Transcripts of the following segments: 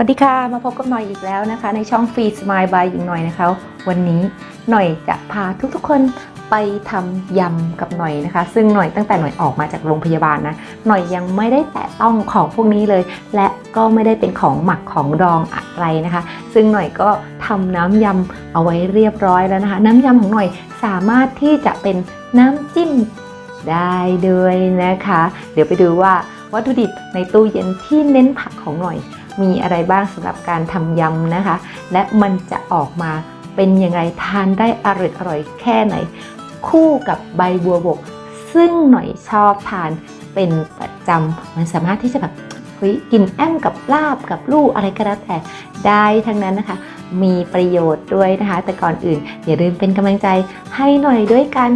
วัสดีค่ะ มาพบกับหน่อยอีกแล้วนะคะ ในช่องฟรีสม l e บายหญิงหน่อยนะคะ วันนี้หน่อยจะพาทุกๆคนไปทำยำกับหน่อยนะคะ ซึ่งหน่อยตั้งแต่หน่อยออกมาจากโรงพยาบาลนะหน่อยยังไม่ได้แตะต้องของพวกนี้เลย และก็ไม่ได้เป็นของหมักของดองอะไรนะคะ ซึ่งหน่อยก็ทำน้ำยำเอาไว้เรียบร้อยแล้วนะคะ น้ำยำของหน่อยสามารถที่จะเป็นน้ำจิ้มได้ด้วยนะคะ เดี๋ยวไปดูว่าวัตถุดิบในตู้เย็นที่เน้นผักของหน่อย มีอะไรบ้างสำหรับการทำยำนะคะ และมันจะออกมาเป็นยังไงทานได้อร่อยอร่อยแค่ไหน คู่กับใบบัวบก ซึ่งหน่อยชอบทานเป็นประจำมันสามารถที่จะแบบเฮ้ยกินแอมกับลาบกับลูกอะไรก็แล้วแต่ได้ทั้งนั้นนะคะ มีประโยชน์ด้วยนะคะ แต่ก่อนอื่น อย่าลืมเป็นกำลังใจให้หน่อยด้วยกัน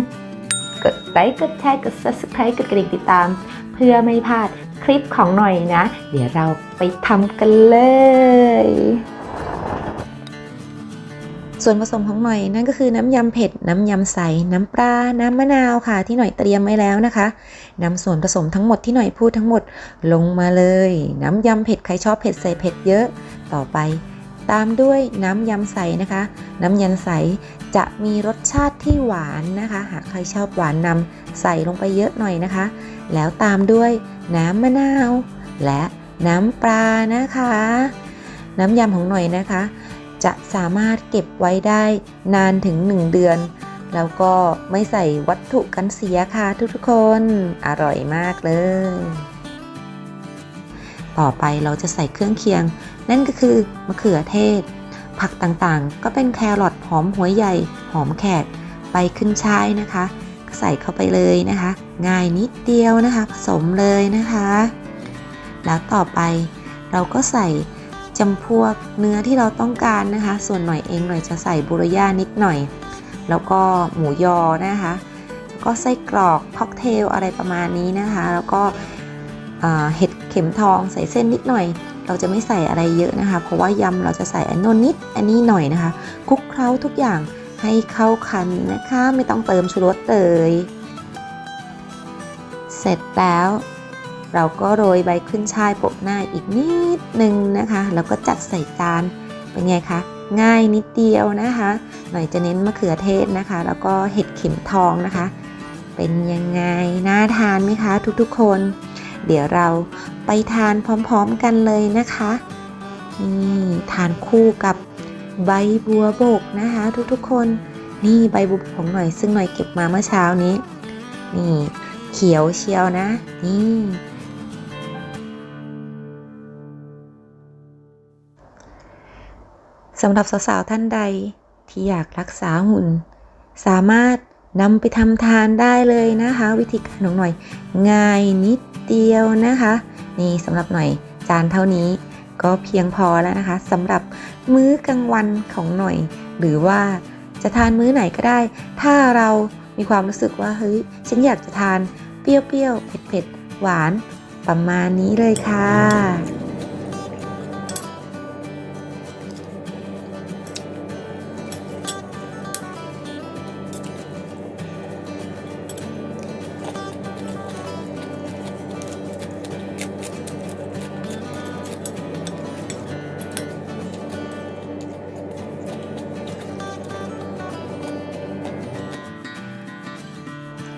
กดไลค์กดแชร์กด subscribe กดกระดิ่งติดตาม เพื่อไม่พลาด คลิปของหน่อยนะ เดี๋ยวเราไปทำกันเลย ส่วนผสมของหน่อยนั่นก็คือน้ำยำเผ็ด น้ำยำใส น้ำปลา น้ำมะนาวค่ะ ที่หน่อยเตรียมไว้แล้วนะคะนำส่วนผสมทั้งหมดที่หน่อยพูดทั้งหมดลงมาเลย น้ำยำเผ็ดใครชอบเผ็ดใส่เผ็ดเยอะ ต่อไป ตามด้วยน้ำยำใสนะคะ น้ำยำใสจะมีรสชาติที่หวานนะคะ หากใครชอบหวานนำใส่ลงไปเยอะหน่อยนะคะ แล้วตามด้วยน้ำมะนาว และน้ำปลานะคะ น้ำยำของหน่อยนะคะ จะสามารถเก็บไว้ได้นานถึง 1 เดือน แล้วก็ไม่ใส่วัตถุกันเสียค่ะทุกๆคน อร่อยมากเลย ต่อไปเราจะใส่เครื่องเคียง นั่นก็คือมะเขือเทศ ผักต่างๆ ก็เป็นแครอทหอมหัวใหญ่ หอมแขกใบขึ้นช่ายนะคะ ก็ใส่เข้าไปเลยนะคะ ง่ายนิดเดียวนะคะ ผสมเลยนะคะ แล้วต่อไปเราก็ใส่จำพวกเนื้อที่เราต้องการนะคะ ส่วนหน่อยเองหน่อยจะใส่บุรย่านิดหน่อย แล้วก็หมูยอนะคะแล้วก็ไส้กรอกค็อกเทลอะไรประมาณนี้นะคะ แล้วก็เอ่อเห็ด เข็มทองใส่เส้นนิดหน่อย เราจะไม่ใส่อะไรเยอะนะคะ เพราะว่ายำเราจะใส่อันโน้นนิดอันนี้หน่อยนะคะคลุกเคล้าทุกอย่างให้เข้ากันนะคะ ไม่ต้องเติมชูรสเลยเสร็จแล้ว เราก็โรยใบขึ้นช่ายโปะหน้าอีกนิดนึงนะคะ แล้วก็จัดใส่จานเป็นไงคะง่ายนิดเดียวนะคะ หน่อยจะเน้นมะเขือเทศนะคะ แล้วก็เห็ดเข็มทองนะคะ เป็นยังไงน่าทานไหมคะ ทุกๆคน เดี๋ยวเราไปทานพร้อมๆกันเลยนะคะนี่ทานคู่กับใบบัวบกนะคะ ทุกๆคนนี่ใบบัวบกของหน่อยซึ่งหน่อยเก็บมาเมื่อเช้านี้ นี่ เขียวเชียวนะ นี่ สำหรับสาวๆท่านใดที่อยากรักษาหุ่น สามารถ นำไปทำทานได้เลยนะคะ วิธีการของหน่อย ง่ายนิดเดียวนะคะ นี่สำหรับหน่อยจานเท่านี้ก็เพียงพอแล้วนะคะสำหรับมื้อกลางวันของหน่อย หรือว่าจะทานมื้อไหนก็ได้ ถ้าเรามีความรู้สึกว่าเฮ้ยฉันอยากจะทานเปรี้ยวๆเผ็ดๆหวานประมาณนี้เลยค่ะ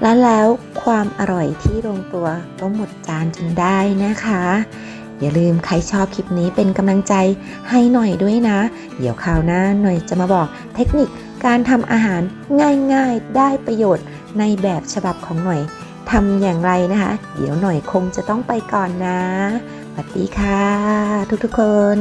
และแล้วความอร่อยที่ลงตัวก็หมดจานจนได้นะคะ อย่าลืมใครชอบคลิปนี้เป็นกำลังใจให้หน่อยด้วยนะ เดี๋ยวคราวหน้าหน่อยจะมาบอกเทคนิคการทำอาหารง่ายๆ ได้ประโยชน์ในแบบฉบับของหน่อยทำอย่างไรนะคะ เดี๋ยวหน่อยคงจะต้องไปก่อนนะสวัสดีค่ะ ทุกๆคน